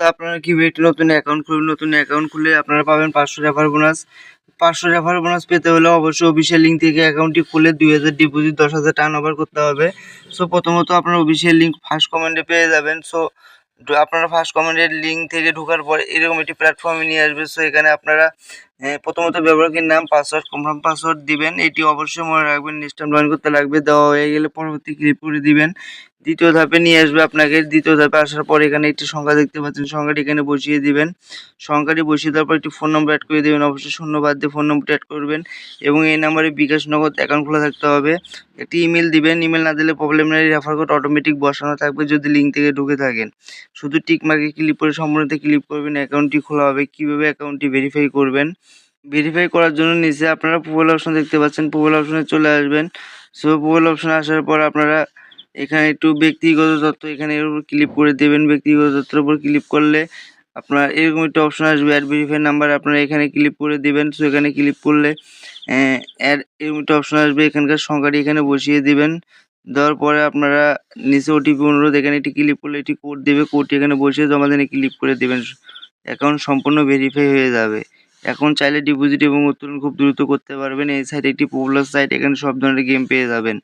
আপনারা কি একটি নতুন অ্যাকাউন্ট খুলবেন? নতুন অ্যাকাউন্ট খুলে আপনারা পাবেন পাঁচশো রেফার বোনাস পাঁচশো রেফার বোনাস পেতে হলে অবশ্যই অফিসিয়াল লিঙ্ক থেকে অ্যাকাউন্টটি খুলে দুই হাজার ডিপোজিট দশ হাজার টার্ন ওভার করতে হবে। সো প্রথমত আপনার অফিসিয়াল লিঙ্ক ফার্স্ট কমেন্টে পেয়ে যাবেন। সো আপনারা ফার্স্ট কমেন্টের লিঙ্ক থেকে ঢোকার পর এরকম একটি প্ল্যাটফর্মে নিয়ে আসবে। সো এখানে আপনারা প্রথমত ব্যবহারকারীর নাম পাসওয়ার্ড কনফার্ম পাসওয়ার্ড দিবেন। এটি অবশ্যই মনে রাখবেন নিশ্চয় লগ করতে লাগবে। দেওয়া হয়ে গেলে পরবর্তী ক্লিক করে দিবেন। দ্বিতীয় ধাপে নিয়ে আসবে আপনাকে। দ্বিতীয় ধাপে আসার পর এখানে একটি সংখ্যা দেখতে পাচ্ছেন। সংখ্যাটি এখানে বসিয়ে দিবেন। সংখ্যাটি বসিয়ে দেওয়ার পর একটি ফোন নম্বর অ্যাড করে দেবেন। অবশ্যই শূন্য বাদ দিয়ে ফোন নম্বরটি অ্যাড করবেন এবং এই নাম্বারে বিকাশ নগদ অ্যাকাউন্ট খোলা থাকতে হবে। একটি ইমেল দিবেন। ইমেল না দিলে প্রবলেম নেই। রেফার কোড অটোমেটিক বসানো থাকবে যদি লিঙ্ক থেকে ঢুকে থাকেন। শুধু টিক মার্কে ক্লিক করে সম্পূর্ণতে ক্লিক করবেন। অ্যাকাউন্টটি খোলা হবে। কীভাবে অ্যাকাউন্টটি ভেরিফাই করবেন? ভেরিফাই করার জন্য নিচে আপনারা প্রোফাইল অপশন দেখতে পাচ্ছেন। প্রোফাইল অপশনে চলে আসবেন। সো প্রোফাইল অপশনে আসার পর আপনারা এখানে একটু ব্যক্তিগত তথ্য এখানে এর উপর ক্লিক করে দেবেন। ব্যক্তিগত তথ্যের উপর ক্লিক করলে আপনার এরকম একটা অপশন আসবে অ্যাড ভেরিফাই নাম্বার আপনারা এখানে ক্লিক করে দেবেন। সো এখানে ক্লিক করলে অ্যাড এরকম একটা অপশন আসবে। এখানকার সংখ্যাটি এখানে বসিয়ে দেবেন। দেওয়ার পরে আপনারা নিচে ওটিপি অনুরোধ, এখানে একটি ক্লিক করলে একটি কোড দেবে। কোডটি এখানে বসিয়ে জমা দিনে ক্লিক করে দেবেন। অ্যাকাউন্ট সম্পূর্ণ ভেরিফাই হয়ে যাবে। এখন চাইলে ডিপোজিট এবং উত্তোলন খুব দ্রুত করতে পারবেন। এই সাইটে একটি পপুলার সাইট এখানে সব ধরনের গেম পেয়ে যাবেন।